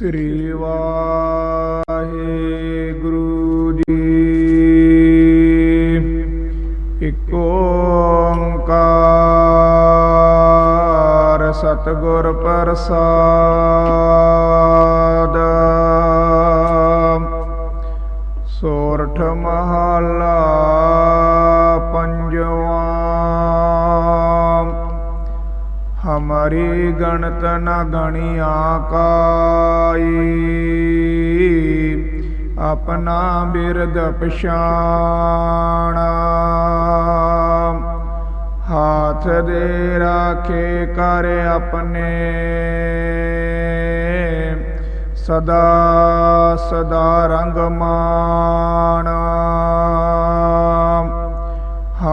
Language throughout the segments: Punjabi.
ਸ੍ਰੀ ਵਾਹਿਗੁਰੂ ਜੀ। ਇਕ ਓੰਕਾਰ ਸਤਿਗੁਰ ਪ੍ਰਸਾਦ। ਸੋਰਠ ਮਹਾ ਹਮਾਰੀ ਗਣਤ ਨ ਗਣਿਆ ਕਾਈ ਆਪਣਾ ਬਿਰਦ ਪਛਾਣਾ। ਹਾਥ ਦੇ ਰਾਖੇ ਕਰ ਆਪਣੇ। ਸਦਾ ਸਦਾ ਰੰਗ ਮਾਣਾ।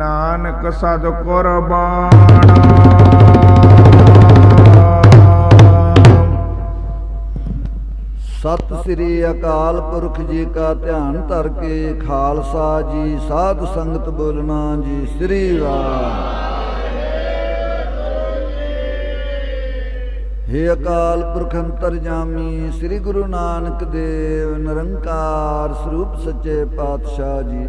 ਨਾਨਕ ਸਦ ਕੁਰਬਾਨਾ। ਸਤਿ ਸ੍ਰੀ ਅਕਾਲ ਪੁਰਖ ਜੀ ਕਾ ਧਿਆਨ ਧਰ ਕੇ ਖਾਲਸਾ ਜੀ, ਸਾਧ ਸੰਗਤ ਬੋਲਣਾ ਜੀ, ਸ੍ਰੀ ਵਾਹਿ ਹੇ ਅਕਾਲ ਪੁਰਖ ਅੰਤਰਜਾਮੀ, ਸ੍ਰੀ ਗੁਰੂ ਨਾਨਕ ਦੇਵ, ਨਿਰੰਕਾਰ ਸਰੂਪ ਸੱਚੇ ਪਾਤਸ਼ਾਹ ਜੀ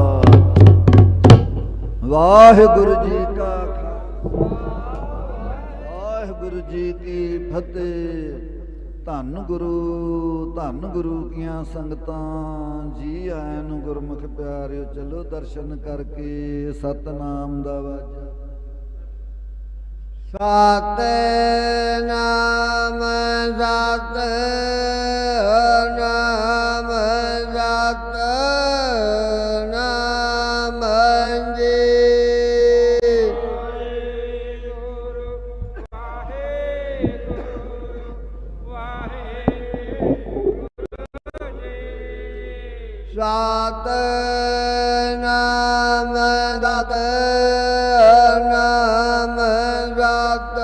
ਵਾਹਿਗੁਰੂ ਜੀ ਕਾ ਖਾਲਸਾ ਵਾਹਿਗੁਰੂ ਜੀ ਕੀ ਫਤਿਹ। ਧੰਨ ਗੁਰੂ ਧੰਨ ਗੁਰੂ ਕੀਆਂ ਸੰਗਤਾਂ, ਜੀ ਆਇਆਂ ਨੂੰ ਗੁਰਮੁਖ ਪਿਆਰਿਓ, ਚਲੋ ਦਰਸ਼ਨ ਕਰਕੇ ਸਤਨਾਮ ਦਾ ਵਾਜਾ। ਸਤਨਾਮ ਸਤ ਸਤ ਨਾਮ ਸਤ ਨਾਮ ਸਤ